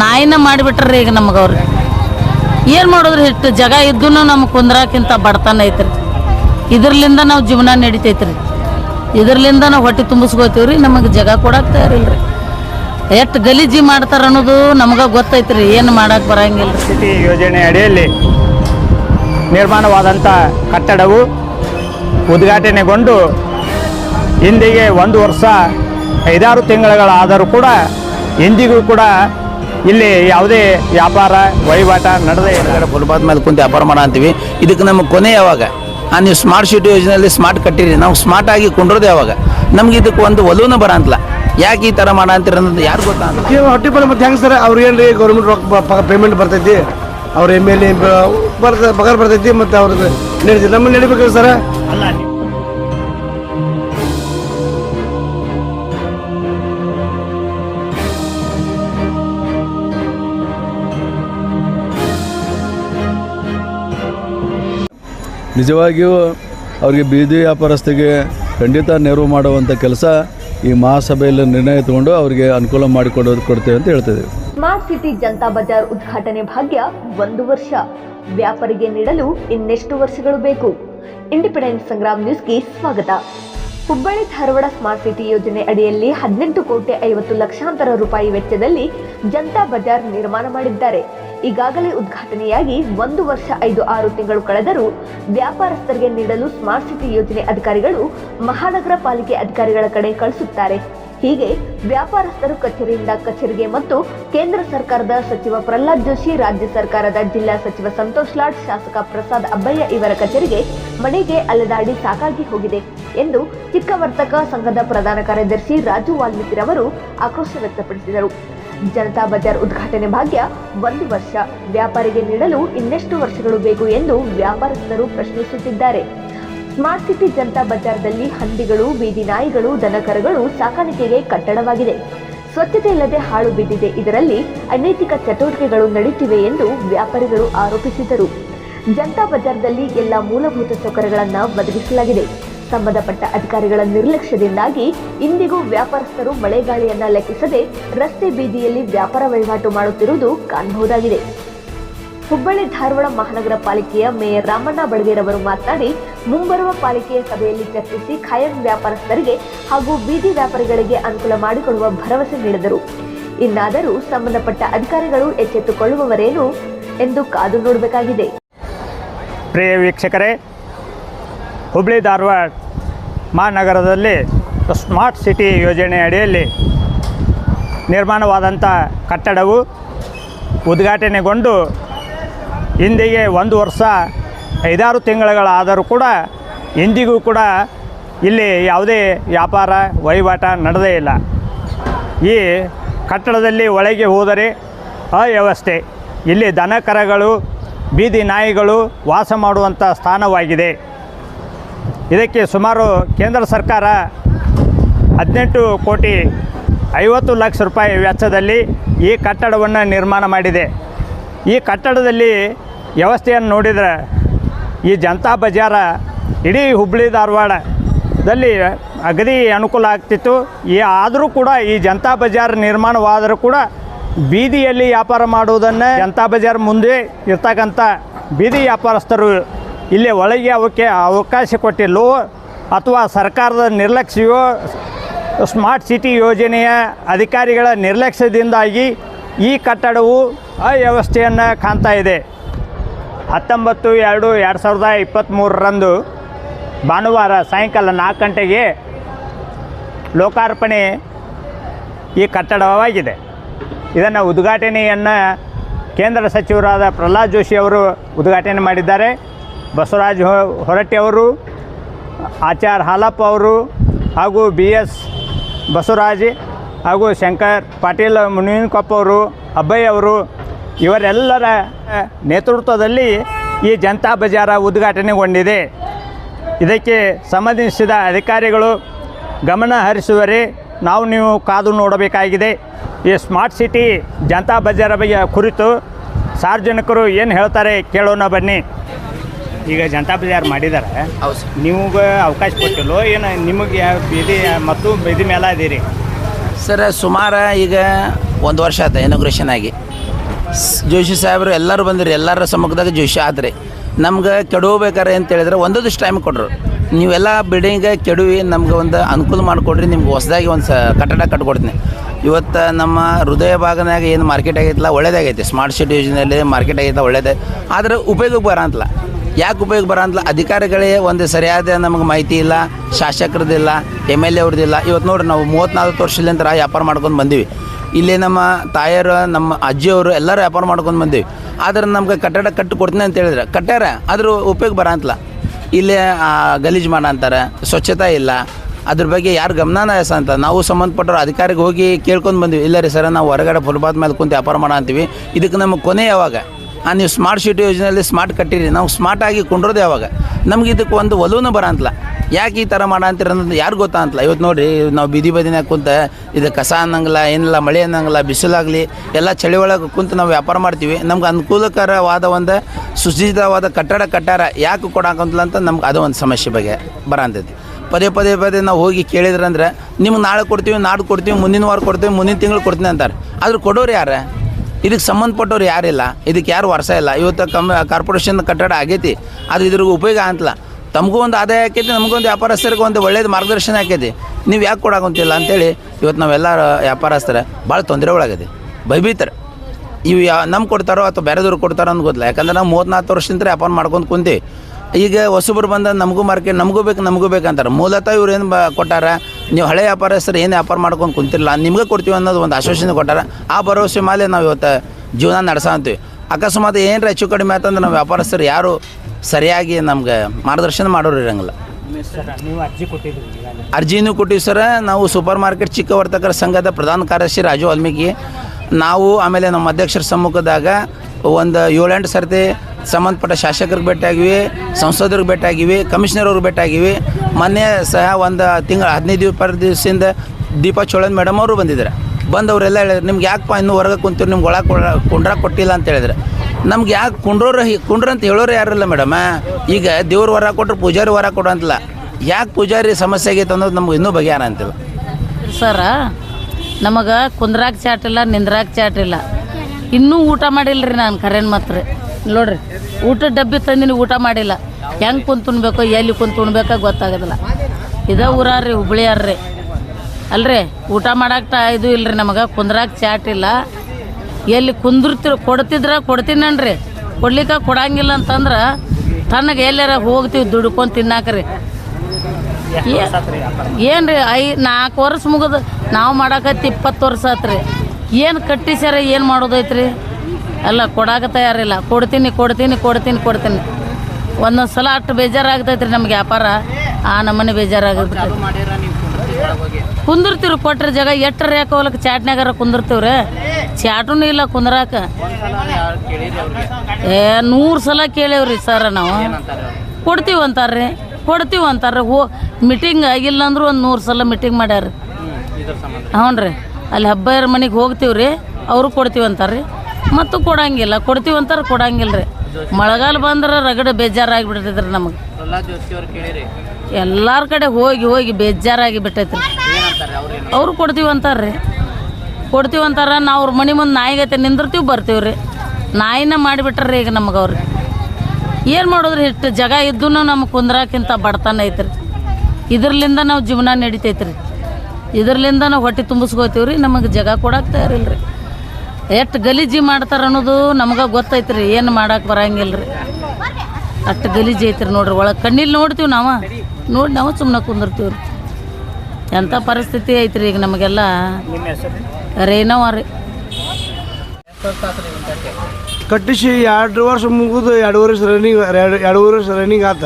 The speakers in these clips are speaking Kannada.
ನಾಯಿನ ಮಾಡಿಬಿಟ್ರಿ ಈಗ ನಮ್ಗೆ ಅವ್ರಿಗೆ ಏನು ಮಾಡೋದ್ರಿ ಇಷ್ಟು ಜಾಗ ಇದ್ದೂ ನಮ್ಗೆ ಕುಂದ್ರಕ್ಕಿಂತ ಬಡತನ ಐತ್ರಿ. ಇದರಿಂದ ನಾವು ಜೀವನ ನಡಿತೈತ್ರಿ. ಇದ್ರಲಿಂದ ನಾವು ಹೊಟ್ಟೆ ತುಂಬಿಸ್ಕೋತೀವಿ ರೀ ನಮಗೆ ಜಾಗ ಕೊಡಕ್ಕೆ ತಯಾರಿಲ್ಲ ರೀ ಎಷ್ಟು ಗಲೀಜಿ ಮಾಡ್ತಾರ ಅನ್ನೋದು ನಮ್ಗೆ ಗೊತ್ತೈತ್ರಿ, ಏನು ಮಾಡಕ್ಕೆ ಬರಂಗಿಲ್ಲ ಸಿಟಿ ಯೋಜನೆ ಅಡಿಯಲ್ಲಿ ನಿರ್ಮಾಣವಾದಂಥ ಕಟ್ಟಡವು ಉದ್ಘಾಟನೆಗೊಂಡು ಇಂದಿಗೆ ಒಂದು ವರ್ಷ, ಐದಾರು ತಿಂಗಳುಗಳಾದರೂ ಕೂಡ ಇಂದಿಗೂ ಕೂಡ ಇಲ್ಲಿ ಯಾವುದೇ ವ್ಯಾಪಾರ ವಹಿವಾಟ ನಡೆದೇ ಇಲ್ಲ. ಫುಟ್ಪಾತ್ ಮೇಲೆ ಕುಂತು ವ್ಯಾಪಾರ ಮಾಡ ಅಂತೀವಿ. ಇದಕ್ಕೆ ನಮಗೆ ಕೊನೆ ಯಾವಾಗ? ಆ ನೀವು ಸ್ಮಾರ್ಟ್ ಸಿಟಿ ಯೋಜನೆಯಲ್ಲಿ ಸ್ಮಾರ್ಟ್ ಕಟ್ಟಿರಿ. ನಾವು ಸ್ಮಾರ್ಟ್ ಆಗಿ ಕೊಂಡಿರೋದು ಯಾವಾಗ? ನಮ್ಗೆ ಇದಕ್ಕೆ ಒಂದು ಒಲುವನ ಬರ ಅಂತಲ್ಲ ಯಾಕೆ ಈ ಥರ ಮಾಡ ಅಂತೀರ ಅನ್ನೋದು ಯಾರು ಗೊತ್ತಾ ಹೊಟ್ಟೆ ಪಾಲ ಮತ್ತೆ ಹೆಂಗೆ ಸರ್? ಅವ್ರು ಏನು ರೀ ಗೌರ್ಮೆಂಟ್ ರೊಕ್ಕ ಪೇಮೆಂಟ್ ಬರ್ತೈತಿ. ಅವ್ರ ಎಂ ಎಲ್ ಎ ಬರ್ತ ಪಗಾರ ಬರ್ತೈತಿ ಮತ್ತು ಅವ್ರದ್ದು ನಡೀತಿ ನಮ್ಮ ನಡಿಬೇಕಲ್ಲ ಸರ್? ಅಲ್ಲ ನಿಜವಾಗಿಯೂ ಅವರಿಗೆ ಬೀದಿ ವ್ಯಾಪಾರಸ್ಥರಿಗೆ ಖಂಡಿತ ನೆರವು ಮಾಡುವಂಥ ಕೆಲಸ ಈ ಮಹಾಸಭೆಯಲ್ಲಿ ನಿರ್ಣಯ ತಗೊಂಡು ಅವರಿಗೆ ಅನುಕೂಲ ಮಾಡಿಕೊಡೋದು ಕೊಡ್ತೇವೆ ಅಂತ ಹೇಳ್ತಿದ್ದೀವಿ ಸ್ಮಾರ್ಟ್ ಸಿಟಿ ಜನತಾ ಬಜಾರ್ ಉದ್ಘಾಟನೆ ಭಾಗ್ಯ ಒಂದು ವರ್ಷ. ವ್ಯಾಪಾರಿಗೆ ನೀಡಲು ಇನ್ನೆಷ್ಟು ವರ್ಷಗಳು ಬೇಕು? ಇಂಡಿಪೆಂಡೆಂಟ್ ಸಂಗ್ರಾಮ್ ನ್ಯೂಸ್ಗೆ ಸ್ವಾಗತ. ಹುಬ್ಬಳ್ಳಿ ಧಾರವಾಡ ಸ್ಮಾರ್ಟ್ ಸಿಟಿ ಯೋಜನೆ ಅಡಿಯಲ್ಲಿ ಹದಿನೆಂಟು ಕೋಟಿ ಐವತ್ತು ಲಕ್ಷಾಂತರ ರೂಪಾಯಿ ವೆಚ್ಚದಲ್ಲಿ ಜನತಾ ಬಜಾರ್ ನಿರ್ಮಾಣ ಮಾಡಿದ್ದಾರೆ. ಈಗಾಗಲೇ ಉದ್ಘಾಟನೆಯಾಗಿ ಒಂದು ವರ್ಷ ಐದು ಆರು ತಿಂಗಳು ಕಳೆದರೂ ವ್ಯಾಪಾರಸ್ಥರಿಗೆ ನೀಡಲು ಸ್ಮಾರ್ಟ್ ಸಿಟಿ ಯೋಜನೆ ಅಧಿಕಾರಿಗಳು ಮಹಾನಗರ ಪಾಲಿಕೆ ಅಧಿಕಾರಿಗಳ ಕಡೆ ಕಳಿಸುತ್ತಾರೆ. ಹೀಗೆ ವ್ಯಾಪಾರಸ್ಥರು ಕಚೇರಿಯಿಂದ ಕಚೇರಿಗೆ ಮತ್ತು ಕೇಂದ್ರ ಸರ್ಕಾರದ ಸಚಿವ ಪ್ರಹ್ಲಾದ್ ಜೋಶಿ, ರಾಜ್ಯ ಸರ್ಕಾರದ ಜಿಲ್ಲಾ ಸಚಿವ ಸಂತೋಷ್ ಲಾಡ್, ಶಾಸಕ ಪ್ರಸಾದ್ ಅಬ್ಬಯ್ಯ ಇವರ ಕಚೇರಿಗೆ ಮನೆಗೆ ಅಲೆದಾಡಿ ಸಾಕಾಗಿ ಹೋಗಿದೆ ಎಂದು ಚಿಕ್ಕ ವರ್ತಕ ಸಂಘದ ಪ್ರಧಾನ ಕಾರ್ಯದರ್ಶಿ ರಾಜು ವಾಲ್ಮೀಕಿ ವಾಲ್ಮೀಕಿರವರು ಆಕ್ರೋಶ ವ್ಯಕ್ತಪಡಿಸಿದರು. ಜನತಾ ಬಜಾರ್ ಉದ್ಘಾಟನೆ ಭಾಗ್ಯ ಒಂದು ವರ್ಷ. ವ್ಯಾಪಾರಿಗೆ ನೀಡಲು ಇನ್ನೆಷ್ಟು ವರ್ಷಗಳು ಬೇಕು ಎಂದು ವ್ಯಾಪಾರಸ್ಥರು ಪ್ರಶ್ನಿಸುತ್ತಿದ್ದಾರೆ. ಸ್ಮಾರ್ಟ್ ಸಿಟಿ ಜನತಾ ಬಜಾರ್ದಲ್ಲಿ ಹಂದಿಗಳು, ಬೀದಿ ನಾಯಿಗಳು, ದನಕರುಗಳು ಸಾಕಾಣಿಕೆಗೆ ಕಟ್ಟಡವಾಗಿದೆ. ಸ್ವಚ್ಛತೆ ಇಲ್ಲದೆ ಹಾಳು ಬಿದ್ದಿದೆ. ಇದರಲ್ಲಿ ಅನೈತಿಕ ಚಟುವಟಿಕೆಗಳು ನಡೆಯುತ್ತಿವೆ ಎಂದು ವ್ಯಾಪಾರಿಗಳು ಆರೋಪಿಸಿದರು ಜನತಾ ಬಜಾರ್ದಲ್ಲಿ ಎಲ್ಲ ಮೂಲಭೂತ ಸೌಕರ್ಯಗಳನ್ನು ಒದಗಿಸಲಾಗಿದೆ. ಸಂಬಂಧಪಟ್ಟ ಅಧಿಕಾರಿಗಳ ನಿರ್ಲಕ್ಷ್ಯದಿಂದಾಗಿ ಇಂದಿಗೂ ವ್ಯಾಪಾರಸ್ಥರು ಮಳೆಗಾಳಿಯನ್ನ ಲೆಕ್ಕಿಸದೆ ರಸ್ತೆ ಬೀದಿಯಲ್ಲಿ ವ್ಯಾಪಾರ ವಹಿವಾಟು ಮಾಡುತ್ತಿರುವುದು ಕಾಣಬಹುದಾಗಿದೆ. ಹುಬ್ಬಳ್ಳಿ ಧಾರವಾಡ ಮಹಾನಗರ ಪಾಲಿಕೆಯ ಮೇಯರ್ ರಾಮಣ್ಣ ಬಡಗೇರವರು ಮಾತನಾಡಿ, ಮುಂಬರುವ ಪಾಲಿಕೆಯ ಸಭೆಯಲ್ಲಿ ಚರ್ಚಿಸಿ ಖಾಯಂ ವ್ಯಾಪಾರಸ್ಥರಿಗೆ ಹಾಗೂ ಬೀದಿ ವ್ಯಾಪಾರಿಗಳಿಗೆ ಅನುಕೂಲ ಮಾಡಿಕೊಡುವ ಭರವಸೆ ನೀಡಿದರು. ಇನ್ನಾದರೂ ಸಂಬಂಧಪಟ್ಟ ಅಧಿಕಾರಿಗಳು ಎಚ್ಚೆತ್ತುಕೊಳ್ಳುವವರೇನು ಎಂದು ಕಾದು ನೋಡಬೇಕಾಗಿದೆ. ಪ್ರಿಯ ವೀಕ್ಷಕರೇ, ಹುಬ್ಬಳ್ಳಿ ಧಾರವಾಡ ಮಹಾನಗರದಲ್ಲಿ ಸ್ಮಾರ್ಟ್ ಸಿಟಿ ಯೋಜನೆ ಅಡಿಯಲ್ಲಿ ನಿರ್ಮಾಣವಾದಂಥ ಕಟ್ಟಡವು ಉದ್ಘಾಟನೆಗೊಂಡು ಇಂದಿಗೆ ಒಂದು ವರ್ಷ, ಐದಾರು ತಿಂಗಳುಗಳಾದರೂ ಕೂಡ ಇಂದಿಗೂ ಕೂಡ ಇಲ್ಲಿ ಯಾವುದೇ ವ್ಯಾಪಾರ, ವಹಿವಾಟ ನಡೆದೇ ಇಲ್ಲ. ಈ ಕಟ್ಟಡದಲ್ಲಿ ಒಳಗೆ ಹೋದರೆ ಅವ್ಯವಸ್ಥೆ. ಇಲ್ಲಿ ದನ ಕರಗಳು, ಬೀದಿ ನಾಯಿಗಳು ವಾಸ ಮಾಡುವಂಥ ಸ್ಥಾನವಾಗಿದೆ. ಇದಕ್ಕೆ ಸುಮಾರು ಕೇಂದ್ರ ಸರ್ಕಾರ ಹದಿನೆಂಟು ಕೋಟಿ ಐವತ್ತು ಲಕ್ಷ ರೂಪಾಯಿ ವೆಚ್ಚದಲ್ಲಿ ಈ ಕಟ್ಟಡವನ್ನು ನಿರ್ಮಾಣ ಮಾಡಿದೆ. ಈ ಕಟ್ಟಡದಲ್ಲಿ ವ್ಯವಸ್ಥೆಯನ್ನು ನೋಡಿದರೆ ಈ ಜನತಾ ಬಜಾರ ಇಡೀ ಹುಬ್ಬಳ್ಳಿ ಧಾರವಾಡದಲ್ಲಿ ಅಗದಿ ಅನುಕೂಲ ಆಗ್ತಿತ್ತು. ಈ ಆದರೂ ಕೂಡ ಈ ಜನತಾ ಬಜಾರ್ ನಿರ್ಮಾಣವಾದರೂ ಕೂಡ ಬೀದಿಯಲ್ಲಿ ವ್ಯಾಪಾರ ಮಾಡುವುದನ್ನು ಜನತಾ ಬಜಾರ್ ಮುಂದೆ ಇರ್ತಕ್ಕಂಥ ಬೀದಿ ವ್ಯಾಪಾರಸ್ಥರು ಇಲ್ಲಿ ಒಳಗೆ ಅವಕ್ಕೆ ಅವಕಾಶ ಕೊಟ್ಟಿಲ್ಲೋ ಅಥವಾ ಸರ್ಕಾರದ ನಿರ್ಲಕ್ಷ್ಯವೋ ಸ್ಮಾರ್ಟ್ ಸಿಟಿ ಯೋಜನೆಯ ಅಧಿಕಾರಿಗಳ ನಿರ್ಲಕ್ಷ್ಯದಿಂದಾಗಿ ಈ ಕಟ್ಟಡವು ಅವ್ಯವಸ್ಥೆಯನ್ನು ಕಾಣ್ತಾ ಇದೆ. ಹತ್ತೊಂಬತ್ತು ಎರಡು ಎರಡು ಸಾವಿರದ ಇಪ್ಪತ್ತ್ಮೂರರಂದು ಭಾನುವಾರ ಸಾಯಂಕಾಲ ನಾಲ್ಕು ಗಂಟೆಗೆ ಲೋಕಾರ್ಪಣೆ ಈ ಕಟ್ಟಡವಾಗಿದೆ. ಇದನ್ನು ಉದ್ಘಾಟನೆಯನ್ನು ಕೇಂದ್ರ ಸಚಿವರಾದ ಪ್ರಹ್ಲಾದ್ ಜೋಶಿ ಅವರು ಉದ್ಘಾಟನೆ ಮಾಡಿದ್ದಾರೆ. ಬಸವರಾಜ್ ಹೊರಟ್ಟಿ ಅವರು, ಆಚಾರ್ ಹಾಲಪ್ಪ ಅವರು ಹಾಗೂ ಬಿ ಎಸ್ ಬಸವರಾಜ್ ಹಾಗೂ ಶಂಕರ್ ಪಾಟೀಲ್ ಮುನಿಯನ್ಕೊಪ್ಪ ಅವರು ಅಬ್ಬಯ್ಯ ಅವರು ಇವರೆಲ್ಲರ ನೇತೃತ್ವದಲ್ಲಿ ಈ ಜನತಾ ಬಜಾರ ಉದ್ಘಾಟನೆಗೊಂಡಿದೆ. ಇದಕ್ಕೆ ಸಂಬಂಧಿಸಿದ ಅಧಿಕಾರಿಗಳು ಗಮನ ಹರಿಸುವರೆ ನಾವು ನೀವು ಕಾದು ನೋಡಬೇಕಾಗಿದೆ. ಈ ಸ್ಮಾರ್ಟ್ ಸಿಟಿ ಜನತಾ ಬಜಾರ ಬಗ್ಗೆ ಕುರಿತು ಸಾರ್ವಜನಿಕರು ಏನು ಹೇಳ್ತಾರೆ ಕೇಳೋಣ ಬನ್ನಿ. ಈಗ ಜನತಾ ಬಜಾರ್ ಮಾಡಿದ್ದಾರೆ ನಿಮಗೆ ಅವಕಾಶ ಕೊಟ್ಟಿಲ್ಲೋ ಏನು ನಿಮಗೆ ಬೀದಿ ಮತ್ತು ಬೀದಿ ಮೇಲೆ ಅದೀರಿ ಸರ್, ಸುಮಾರು ಈಗ ಒಂದು ವರ್ಷ ಆಯ್ತು ಇನಾಗ್ರೇಷನ್ ಆಗಿ. ಜೋಶಿ ಸಾಹೇಬರು ಎಲ್ಲರೂ ಬಂದಿರಿ, ಎಲ್ಲರ ಸಮ್ಮುಖದಾಗ ಜೋಶಿ ಆದ್ರಿ. ನಮ್ಗೆ ಕೆಡವಬೇಕಾರೆ ಅಂತ ಹೇಳಿದ್ರೆ ಒಂದೊಂದಿಷ್ಟು ಟೈಮ್ ಕೊಡ್ರು ನೀವೆಲ್ಲ ಬಿಲ್ಡಿಂಗ್ ಕೆಡವಿ, ನಮ್ಗೆ ಒಂದು ಅನುಕೂಲ ಮಾಡಿಕೊಡ್ರಿ, ನಿಮ್ಗೆ ಹೊಸದಾಗಿ ಒಂದು ಸ ಕಟ್ಟಡ ಕಟ್ಕೊಡ್ತೀನಿ. ಇವತ್ತು ನಮ್ಮ ಹೃದಯ ಭಾಗನಾಗ ಏನು ಮಾರ್ಕೆಟ್ ಆಗೈತಲ್ಲ, ಒಳ್ಳೇದಾಗೈತೆ. ಸ್ಮಾರ್ಟ್ ಸಿಟಿ ಯೋಜನೆಯಲ್ಲಿ ಮಾರ್ಕೆಟ್ ಆಗೈತೆ, ಒಳ್ಳೇದೇ. ಆದರೆ ಉಪಯೋಗಕ್ಕೆ ಬರಂತಲ್ಲ ಯಾಕೆ ಉಪಯೋಗ ಬರಂತಲ್ಲ ಅಧಿಕಾರಿಗಳೇ ಒಂದು ಸರಿಯಾದ ನಮಗೆ ಮಾಹಿತಿ ಇಲ್ಲ, ಶಾಸಕರದಿಲ್ಲ ಎಂ ಎಲ್ ಎ ಅವ್ರದ್ದಿಲ್ಲ ಇವತ್ತು ನೋಡ್ರಿ ನಾವು ಮೂವತ್ತ್ನಾಲ್ಕು ವರ್ಷದಿಂದ ವ್ಯಾಪಾರ ಮಾಡ್ಕೊಂಡು ಬಂದೀವಿ. ಇಲ್ಲಿ ನಮ್ಮ ತಾಯರು ನಮ್ಮ ಅಜ್ಜಿಯವರು ಎಲ್ಲರೂ ವ್ಯಾಪಾರ ಮಾಡ್ಕೊಂಡು ಬಂದೀವಿ. ಆದ್ರೆ ನಮ್ಗೆ ಕಟ್ಟಡ ಕಟ್ಟು ಕೊಡ್ತೀನಿ ಅಂತ ಹೇಳಿದ್ರೆ ಕಟ್ಟಾರ ಆದರೂ ಉಪಯೋಗ ಬರಂತಲ್ಲ ಇಲ್ಲಿ ಗಲೀಜು ಮಾಡ ಅಂತಾರೆ, ಸ್ವಚ್ಛತೆ ಇಲ್ಲ. ಅದ್ರ ಬಗ್ಗೆ ಯಾರು ಗಮನ ಎಸ ಅಂತ ನಾವು ಸಂಬಂಧಪಟ್ಟರು ಅಧಿಕಾರಿಗೆ ಹೋಗಿ ಕೇಳ್ಕೊಂಡು ಬಂದ್ವಿ. ಇಲ್ಲ ರೀ ಸರ್, ನಾವು ಹೊರಗಡೆ ಫುಟ್ಪಾತ್ ಮೇಲೆ ಕುಂತು ವ್ಯಾಪಾರ ಮಾಡೋ ಅಂತೀವಿ. ಇದಕ್ಕೆ ನಮಗೆ ಕೊನೆ ಯಾವಾಗ? ಆ, ನೀವು ಸ್ಮಾರ್ಟ್ ಸಿಟಿ ಯೋಜನೆಯಲ್ಲಿ ಸ್ಮಾರ್ಟ್ ಕಟ್ಟಿರಿ. ನಾವು ಸ್ಮಾರ್ಟ್ ಆಗಿ ಕೊಂಡ್ರೋದು ಯಾವಾಗ? ನಮ್ಗೆ ಇದಕ್ಕೆ ಒಂದು ಒಲುವೂ ಬರ ಅಂತಲ್ಲ ಯಾಕೆ ಈ ಥರ ಮಾಡ ಅಂತೀರ ಯಾರು ಗೊತ್ತಾ ಅಂತಲ್ಲ ಇವತ್ತು ನೋಡಿರಿ, ನಾವು ಬೀದಿ ಬದಿನ ಕುಂತ ಇದು ಕಸ ಅನ್ನಂಗಿಲ್ಲ, ಏನಿಲ್ಲ, ಮಳೆ ಅನ್ನಂಗಿಲ್ಲ, ಬಿಸಿಲಾಗಲಿ, ಎಲ್ಲ ಚಳಿ ಒಳಗೆ ಕುಂತು ನಾವು ವ್ಯಾಪಾರ ಮಾಡ್ತೀವಿ. ನಮ್ಗೆ ಅನುಕೂಲಕರವಾದ ಒಂದು ಸುಸಜ್ಜಿತವಾದ ಕಟ್ಟಡ ಕಟ್ಟಾರ ಯಾಕೆ ಕೊಡೋಕಂತಲ್ಲ ಅಂತ ನಮ್ಗೆ ಅದು ಒಂದು ಸಮಸ್ಯೆ ಬಗ್ಗೆ ಬರ ಅಂತೈತಿ ಪದೇ ಪದೇ ಪದೇ ನಾವು ಹೋಗಿ ಕೇಳಿದ್ರಂದ್ರೆ, ನಿಮ್ಗೆ ನಾಳೆ ಕೊಡ್ತೀವಿ ನಾಡು ಕೊಡ್ತೀವಿ, ಮುಂದಿನ ವಾರ ಕೊಡ್ತೀವಿ, ಮುಂದಿನ ತಿಂಗಳು ಕೊಡ್ತೀನಿ ಅಂತಾರೆ. ಆದ್ರೆ ಕೊಡೋರು ಯಾರು? ಇದಕ್ಕೆ ಸಂಬಂಧಪಟ್ಟವ್ರು ಯಾರಿಲ್ಲ, ಇದಕ್ಕೆ ಯಾರು ವರ್ಷ ಇಲ್ಲ. ಇವತ್ತು ಕಮ್ ಕಾರ್ಪೊರೇಷನ್ ಕಟ್ಟಡ ಆಗೈತಿ, ಅದು ಇದ್ರಿಗೆ ಉಪಯೋಗ ಅಂತಲ್ಲ. ತಮಗೂ ಒಂದು ಆದಾಯ ಆಕೈತಿ ನಮಗೊಂದು ವ್ಯಾಪಾರಸ್ಥರಿಗೆ ಒಂದು ಒಳ್ಳೇದು ಮಾರ್ಗದರ್ಶನ ಆಕೈತಿ. ನೀವು ಯಾಕೆ ಕೊಡಾಕಂತಿಲ್ಲ ಅಂತೇಳಿ ಇವತ್ತು ನಾವೆಲ್ಲ ವ್ಯಾಪಾರಸ್ಥರ ಭಾಳ ತೊಂದರೆ ಒಳಗಿದೆ, ಭಯಭೀತರ. ಇವು ಯಾ ನಮ್ಗೆ ಕೊಡ್ತಾರೋ ಅಥವಾ ಬೇರೆದವ್ರು ಕೊಡ್ತಾರೋ ಅಂತ ಗೊತ್ತಿಲ್ಲ. ಯಾಕಂದ್ರೆ ನಾವು ಮೂವತ್ತ್ನಾಲ್ಕು ವರ್ಷದಿಂದ ವ್ಯಾಪಾರ ಮಾಡ್ಕೊಂಡು ಕುಂತೀವಿ. ಈಗ ಹೊಸಬ್ರು ಬಂದ ನಮಗೂ ಮಾರ್ಕೆಟ್ ನಮಗೂ ಬೇಕು, ನಮಗೂ ಬೇಕಂತಾರೆ ಮೂಲತಃ ಇವ್ರು ಏನು ಕೊಟ್ಟಾರ, ನೀವು ಹಳೆ ವ್ಯಾಪಾರಸ್ಥರು ಏನು ವ್ಯಾಪಾರ ಮಾಡ್ಕೊಂಡು ಕುಂತಿರಲ್ಲ ನಿಮಗೆ ಕೊಡ್ತೀವಿ ಅನ್ನೋದು ಒಂದು ಆಶ್ವಾಸನೆ ಕೊಟ್ಟಾರ, ಆ ಭರವಸೆ ಮೇಲೆ ನಾವು ಇವತ್ತು ಜೀವನ ನಡೆಸಂತೀವಿ. ಅಕಸ್ಮಾತ್ ಏನರ ಹೆಚ್ಚು ಕಡಿಮೆ ಆಯ್ತಂದ್ರೆ ನಾವು ವ್ಯಾಪಾರಸ್ಥರು ಯಾರು ಸರಿಯಾಗಿ ನಮ್ಗೆ ಮಾರ್ಗದರ್ಶನ ಮಾಡೋರು ಇರಂಗಿಲ್ಲ. ಅರ್ಜಿನೂ ಕೊಟ್ಟಿವಿ ಸರ, ನಾವು ಸೂಪರ್ ಮಾರ್ಕೆಟ್ ಚಿಕ್ಕ ವರ್ತಕರ ಸಂಘದ ಪ್ರಧಾನ ಕಾರ್ಯದರ್ಶಿ ರಾಜು ವಾಲ್ಮೀಕಿ. ನಾವು ಆಮೇಲೆ ನಮ್ಮ ಅಧ್ಯಕ್ಷರ ಸಮ್ಮುಖದಾಗ ಒಂದು ಏಳೆಂಟು ಸರ್ತಿ ಸಂಬಂಧಪಟ್ಟ ಶಾಸಕರಿಗೆ ಭೇಟಿಯಾಗಿವಿ, ಸಂಸದರಿಗೆ ಭೇಟಿಯಾಗಿವಿ, ಕಮಿಷನರ್ ಅವ್ರಿಗೆ ಭೇಟಿಯಾಗಿವಿ. ಮೊನ್ನೆ ಸಹ ಒಂದು ತಿಂಗಳು ಹದಿನೈದು ದಿವಸ ದಿವಸದಿಂದ ದೀಪ ಚೋಳನ್ ಮೇಡಮ್ ಅವರು ಬಂದಿದ್ದಾರೆ. ಬಂದವರೆಲ್ಲ ಹೇಳಿದ್ರು, ನಿಮ್ಗೆ ಯಾಕಪ್ಪ ಇನ್ನೂ ಹೊರಗೆ ಕುಂತೀರಿ? ನಿಮ್ಗೆ ಒಳಗೆ ಕುಂಡ್ರ ಕೊಟ್ಟಿಲ್ಲ ಅಂತ ಹೇಳಿದ್ರೆ. ನಮ್ಗೆ ಯಾಕೆ ಕುಂಡ್ರೋರು ಕುಂಡ್ರ ಅಂತ ಹೇಳೋರು ಯಾರಿಲ್ಲ ಮೇಡಮ ಈಗ ದೇವ್ರ ವರ ಕೊಟ್ಟರು ಪೂಜಾರಿ ಹೊರ ಕೊಡು ಅಂತಲ್ಲ, ಯಾಕೆ ಪೂಜಾರಿ ಸಮಸ್ಯೆ ಆಗೈತೆ ಅನ್ನೋದು ನಮ್ಗೆ ಇನ್ನೂ ಬಗೆಹಾರ ಅಂತಿಲ್ಲ. ಸರ, ನಮಗೆ ಕುಂದ್ರಾಕ್ ಚಾಟಿಲ್ಲ ನಿಂದ್ರಾಕ್ ಚಾಟ್ ಇಲ್ಲ. ಇನ್ನೂ ಊಟ ಮಾಡಿಲ್ಲ ರೀ ನಾನು, ಕರೆನ್ ಮಾತ್ರ. ನೋಡ್ರಿ, ಊಟದ ಡಬ್ಬಿ ತಂದಿನಿ ಊಟ ಮಾಡಿಲ್ಲ. ಹೆಂಗೆ ಕುಂತು ಉಣ್ಬೇಕು, ಎಲ್ಲಿ ಕುಂತು ಉಣ್ಬೇಕ ಗೊತ್ತಾಗೋದಿಲ್ಲ. ಇದೇ ಊರಾರ್ರಿ, ಹುಬ್ಳಿಯಾರ್ರಿ. ಅಲ್ರಿ, ಊಟ ಮಾಡಾಕ ಇದು ಇಲ್ರಿ ನಮಗೆ, ಕುಂದ್ರಾಕ್ ಚಾಟ್ ಇಲ್ಲ. ಎಲ್ಲಿ ಕುಂದಿರ್ತಿರ ಕೊಡ್ತಿದ್ರ ಕೊಡ್ತೀನನ್ರಿ ಕೊಡ್ಲಿಕ್ಕೆ ಕೊಡಂಗಿಲ್ಲ ಅಂತಂದ್ರೆ ತನಗೆ ಎಲ್ಲಾರ ಹೋಗ್ತೀವಿ ದುಡ್ಕೊಂಡು ತಿನ್ನಾಕ್ರಿ. ಏನು ರೀ ಐ, ನಾಲ್ಕು ವರ್ಷ ಮುಗಿದು ನಾವು ಮಾಡಕತ್ತಿ ಇಪ್ಪತ್ತು ವರ್ಷ ಆತ್ರಿ. ಏನು ಕಟ್ಟಿಸ್ಯಾರ, ಏನು ಮಾಡೋದೈತ್ರಿ? ಅಲ್ಲ ಕೊಡಾಕ ತಯಾರಿಲ್ಲ. ಕೊಡ್ತೀನಿ ಕೊಡ್ತೀನಿ ಕೊಡ್ತೀನಿ ಕೊಡ್ತೀನಿ. ಒಂದೊಂದು ಸಲ ಅಷ್ಟು ಬೇಜಾರಾಗ್ತೈತ್ರಿ ನಮ್ಗೆ ವ್ಯಾಪಾರ. ಆ ನಮ್ಮನೆ ಬೇಜಾರಾಗ್ಬಿಟ್ಟೈತಿ ಕುಂದಿರ್ತೀವಿ ಕೊಟ್ರ ಜಾಗ. ಎಟ್ಟರ ಯಾಕೆ ಹೋಗ್ಲಕ್ಕೆ ಚಾಟ್ನಾಗಾರ ಕುಂದಿರ್ತೀವ್ರಿ? ಚಾಟೂ ಇಲ್ಲ ಕುಂದ್ರಾಕ. ಏ ನೂರು ಸಲ ಕೇಳೇವ್ರಿ ಸರ್ ನಾವು. ಕೊಡ್ತೀವಿ ಅಂತಾರ್ರಿ. ಕೊಡ್ತೀವಿ ಅಂತಾರ್ರಿ. ಹೋ ಮೀಟಿಂಗ್ ಆಗಿಲ್ಲ ಅಂದ್ರೆ ಒಂದು ನೂರು ಸಲ ಮೀಟಿಂಗ್ ಮಾಡ್ಯಾರ ಹ್ಞೂ ರೀ ಅಲ್ಲಿ ಹಬ್ಬರ ಮನೆಗೆ ಹೋಗ್ತೀವಿ ರೀ ಅವರು ಕೊಡ್ತೀವಿ ಅಂತಾರ್ರಿ. ಮತ್ತು ಕೊಡಂಗಿಲ್ಲ. ಕೊಡ್ತೀವಿ ಅಂತಾರೆ ಕೊಡಂಗಿಲ್ಲ ರೀ ಮಳೆಗಾಲ ಬಂದ್ರೆ ರಗಡ ಬೇಜಾರಾಗಿ ನಮಗೆ. ಎಲ್ಲಾರ ಕಡೆ ಹೋಗಿ ಹೋಗಿ ಬೇಜಾರಾಗಿ ಬಿಟ್ಟೈತ್ರಿ. ಅವ್ರು ಕೊಡ್ತೀವಿ ಅಂತಾರ್ರಿ. ಕೊಡ್ತೀವಿ ಅಂತಾರೆ ನಾವು ಅವ್ರ ಮನೆ ಮುಂದೆ ನಾಯಿಗೈತೆ ನಿಂದಿರ್ತೀವಿ ಬರ್ತೀವಿ ರೀ. ನಾಯಿನ ಮಾಡಿಬಿಟ್ರಿ ಈಗ ನಮಗೆ ಅವ್ರಿಗೆ ಏನು ಮಾಡೋದ್ರಿ ಇಷ್ಟು ಜಾಗ ಇದ್ದೂ ನಮಗೆ ಕುಂದ್ರಾಕಿಂತ ಬಡತನ ಐತ್ರಿ. ಇದ್ರಲಿಂದ ನಾವು ಜೀವನ ನಡಿತೈತ್ರಿ. ಇದ್ರಲಿಂದ ನಾವು ಹೊಟ್ಟೆ ತುಂಬಿಸ್ಕೋತೀವಿ ರೀ ನಮಗೆ ಜಾಗ ಕೊಡಕ್ಕೆ ತಯಾರಿಲ್ಲ ರೀ ಎಷ್ಟು ಗಲೀಜಿ ಮಾಡ್ತಾರ ಅನ್ನೋದು ನಮ್ಗೆ ಗೊತ್ತೈತೆ ರೀ ಏನು ಮಾಡಕ್ಕೆ ಬರಂಗಿಲ್ಲ ರೀ ಅಷ್ಟು ಗಲೀಜು ಐತ್ರಿ ನೋಡ್ರಿ, ಒಳಗೆ ಕಣ್ಣಿಲ್ಲಿ ನೋಡ್ತೀವಿ ನಾವು. ನೋಡಿ ನಾವು ಸುಮ್ಮನೆ ಕುಂದಿರ್ತೀವಿ ರೀ ಎಂಥ ಪರಿಸ್ಥಿತಿ ಐತ್ರಿ ಈಗ ನಮಗೆಲ್ಲ? ರೇನವ ರೀ. ಕಟ್ಟಿಸಿ ಎರಡು ವರ್ಷ ಮುಗಿದು ಎರಡು ವರ್ಷ ರನ್ನಿಂಗ್ ಎರಡು ವರ್ಷ ರನ್ನಿಂಗ್ ಆತ.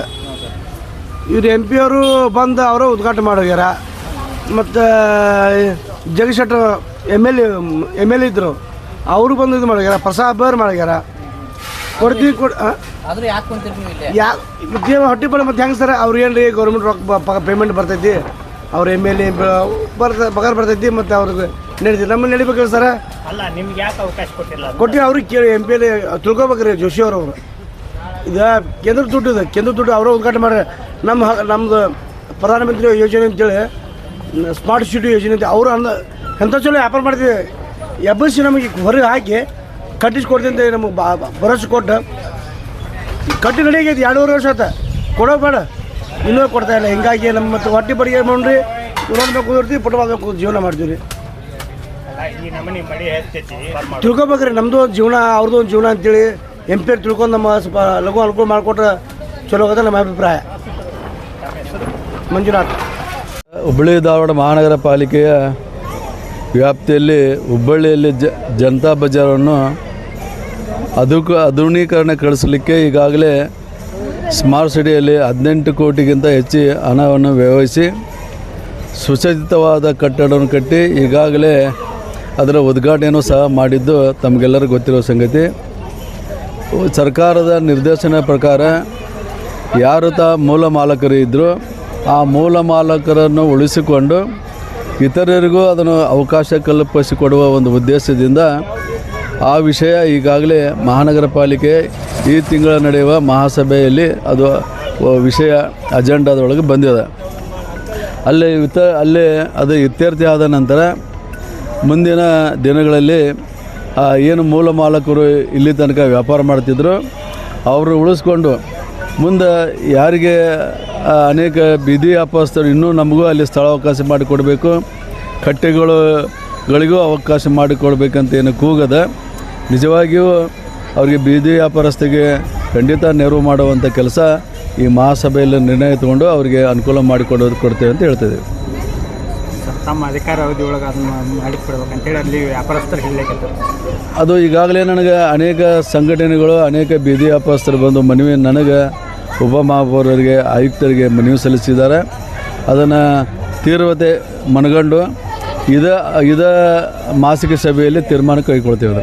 ಇವ್ರು ಎಂ ಪಿ ಅವರು ಬಂದು ಅವರು ಉದ್ಘಾಟನೆ ಮಾಡೋಗ್ಯಾರ ಮತ್ತು ಜಗಶೆಟ್ಟರು Shettar M L A M L A ಇದ್ದರು ಅವರು ಬಂದು ಇದು ಮಾಡ್ಯಾರ ಪ್ರಸಾದ್ ಬೇರ್ ಮಾಡ್ಯಾರ ಕೊಡ್ತೀವಿ ಕೊಡ್ ಯಾ ಮತ್ತೆ ಹೊಟ್ಟೆ ಪಡ ಮತ್ತೆ ಹೆಂಗೆ ಸರ್? ಅವ್ರು ಏನು ರೀ ಗೌರ್ಮೆಂಟ್ ರೊಕ್ಕ ಪೇಮೆಂಟ್ ಬರ್ತೈತಿ? ಅವ್ರ ಎಂ ಎಲ್ ಎ ಬರ್ತ ಪಗಾರ ಬರ್ತೈತಿ ಮತ್ತು ಅವ್ರಿಗೆ ನಡೀತಿ. ನಮ್ಮಲ್ಲಿ ನಡಿಬೇಕಲ್ಲ ಸರ? ಅಲ್ಲ ನಿಮ್ಗೆ ಯಾಕೆ ಅವಕಾಶ ಕೊಟ್ಟಿಲ್ಲ? ಕೊಟ್ಟು ಅವ್ರಿಗೆ ಕೇಳಿ ಎಂ ಪಿ ಎಲ್ ತಿಳ್ಕೊಬೇಕ್ರಿ ಜೋಶಿ ಅವ್ರು. ಅವರು ಇದು ಕೇಂದ್ರ ದುಡ್ಡು ಇದು. ಕೇಂದ್ರ ದುಡ್ಡು ಅವರು ಉದ್ಘಾಟನೆ ಮಾಡ್ರೆ ನಮ್ಮ ಹ- ನಮ್ದು ಪ್ರಧಾನಮಂತ್ರಿ ಯೋಜನೆ ಅಂತೇಳಿ ಸ್ಮಾರ್ಟ್ ಸಿಟಿ ಯೋಜನೆ ಅಂತ ಅವರು ಅಂದ ಎಂಥ ಚಲೋ ವ್ಯಾಪಾರ ಮಾಡ್ತೀವಿ ಎಬ್ಬಸಿ ನಮಗೆ ಹೊರಗೆ ಹಾಕಿ ಕಟ್ಟಿಸ್ಕೊಡ್ತೀನಿ ನಮಗೆ ಬಾ ಭರವಸೆ ಕೊಟ್ಟು. ಕಟ್ಟಿ ನಡೆಯೈತಿ ಎರಡೂವರೆ ವರ್ಷ ಆತ ಕೊಡೋ ಬೇಡ. ಇನ್ನೂ ಕೊಡ್ತಾ ಇಲ್ಲ. ಹಿಂಗಾಗಿ ನಮ್ಮ ಮತ್ತು ಹೊಟ್ಟೆ ಬಡಿಗೆ ಮಾಡ್ರಿ ನೋಡ್ಬೇಕು ಕುದಿರ್ತೀವಿ ಪುಟ ಮಾಡಬೇಕು ಜೀವನ ಮಾಡ್ತೀವಿ ತಿಳ್ಕೊಬೇಕ್ರಿ ನಮ್ಮದು ಒಂದು ಜೀವನ, ಅವ್ರದ್ದು ಒಂದು ಜೀವನ ಅಂತೇಳಿ ಎಂ ಪಿ ತಿಳ್ಕೊಂಡು ನಮ್ಮ ಸ್ವಲ್ಪ ಲಘು ಅನುಕೂಲ ಮಾಡಿಕೊಟ್ರೆ ಚಲೋ ಆಗುತ್ತೆ ನಮ್ಮ ಅಭಿಪ್ರಾಯ. ಮಂಜುನಾಥ್. ಹುಬ್ಬಳ್ಳಿ ಧಾರವಾಡ ಮಹಾನಗರ ಪಾಲಿಕೆಯ ವ್ಯಾಪ್ತಿಯಲ್ಲಿ ಹುಬ್ಬಳ್ಳಿಯಲ್ಲಿ ಜ, ಜನತಾ ಬಜಾರನ್ನು ಅದಕ್ಕೂ ಆಧುನೀಕರಣ ಕಳಿಸಲಿಕ್ಕೆ ಈಗಾಗಲೇ ಸ್ಮಾರ್ಟ್ ಸಿಟಿಯಲ್ಲಿ ಹದಿನೆಂಟು ಕೋಟಿಗಿಂತ ಹೆಚ್ಚು ಹಣವನ್ನು ವ್ಯವಹರಿಸಿ ಸುಸಜ್ಜಿತವಾದ ಕಟ್ಟಡವನ್ನು ಕಟ್ಟಿ ಈಗಾಗಲೇ ಅದರ ಉದ್ಘಾಟನೆಯೂ ಸಹ ಮಾಡಿದ್ದು ತಮಗೆಲ್ಲರಿಗೂ ಗೊತ್ತಿರೋ ಸಂಗತಿ. ಸರ್ಕಾರದ ನಿರ್ದೇಶನ ಪ್ರಕಾರ ಯಾರು ತಾ ಮೂಲ ಮಾಲಕರು ಇದ್ದರು ಆ ಮೂಲ ಮಾಲಕರನ್ನು ಉಳಿಸಿಕೊಂಡು ಇತರರಿಗೂ ಅದನ್ನು ಅವಕಾಶ ಕಲ್ಪಿಸಿಕೊಡುವ ಒಂದು ಉದ್ದೇಶದಿಂದ ಆ ವಿಷಯ ಈಗಾಗಲೇ ಮಹಾನಗರ ಪಾಲಿಕೆ ಈ ತಿಂಗಳ ನಡೆಯುವ ಮಹಾಸಭೆಯಲ್ಲಿ ಅದು ವಿಷಯ ಅಜೆಂಡಾದೊಳಗೆ ಬಂದಿದೆ. ಅಲ್ಲಿ ಇತ, ಅಲ್ಲಿ ಅದು ಇತ್ಯರ್ಥಿ ಆದ ನಂತರ ಮುಂದಿನ ದಿನಗಳಲ್ಲಿ ಏನು ಮೂಲ ಮಾಲಕರು ಇಲ್ಲಿ ತನಕ ವ್ಯಾಪಾರ ಮಾಡ್ತಿದ್ರು, ಅವರು ಉಳಿಸ್ಕೊಂಡು ಮುಂದೆ ಯಾರಿಗೆ ಅನೇಕ ಬೀದಿ ವ್ಯಾಪಾರಸ್ಥರು ಇನ್ನೂ ನಮಗೂ ಅಲ್ಲಿ ಸ್ಥಳಾವಕಾಶ ಮಾಡಿಕೊಡಬೇಕು. ಕಟ್ಟೆಗಳು ಗಳಿಗೂ ಅವಕಾಶ ಮಾಡಿಕೊಡ್ಬೇಕಂತ ಏನು ಕೂಗದ. ನಿಜವಾಗಿಯೂ ಅವರಿಗೆ ಬೀದಿ ವ್ಯಾಪಾರಸ್ಥರಿಗೆ ಖಂಡಿತ ನೆರವು ಮಾಡುವಂಥ ಕೆಲಸ ಈ ಮಹಾಸಭೆಯಲ್ಲಿ ನಿರ್ಣಯ ತಗೊಂಡು ಅವರಿಗೆ ಅನುಕೂಲ ಮಾಡಿಕೊಡೋದು ಕೊಡ್ತೇವೆ ಅಂತ ಹೇಳ್ತಿದ್ದೀವಿ ತಮ್ಮ ಅಧಿಕಾರ ಅವಧಿ ಒಳಗೆ ಅದನ್ನು ಮಾಡಿಕೊಡ್ಬೇಕಂತೇಳಿ ಅಲ್ಲಿ ವ್ಯಾಪಾರಸ್ಥರು ಹೇಳಲಿಕ್ಕೆ ಅದು ಈಗಾಗಲೇ ನನಗೆ ಅನೇಕ ಸಂಘಟನೆಗಳು ಅನೇಕ ಬೀದಿ ವ್ಯಾಪಾರಸ್ಥರು ಬಂದು ಮನವಿ ನನಗೆ ಉಪಮಹಾಪೌರರಿಗೆ ಆಯುಕ್ತರಿಗೆ ಮನವಿ ಸಲ್ಲಿಸಿದ್ದಾರೆ. ಅದನ್ನು ತೀವ್ರತೆ ಮನಗಂಡು ಇದ ಇದ ಮಾಸಿಕ ಸಭೆಯಲ್ಲಿ ತೀರ್ಮಾನ ಕೈಗೊಳ್ತೇವೆ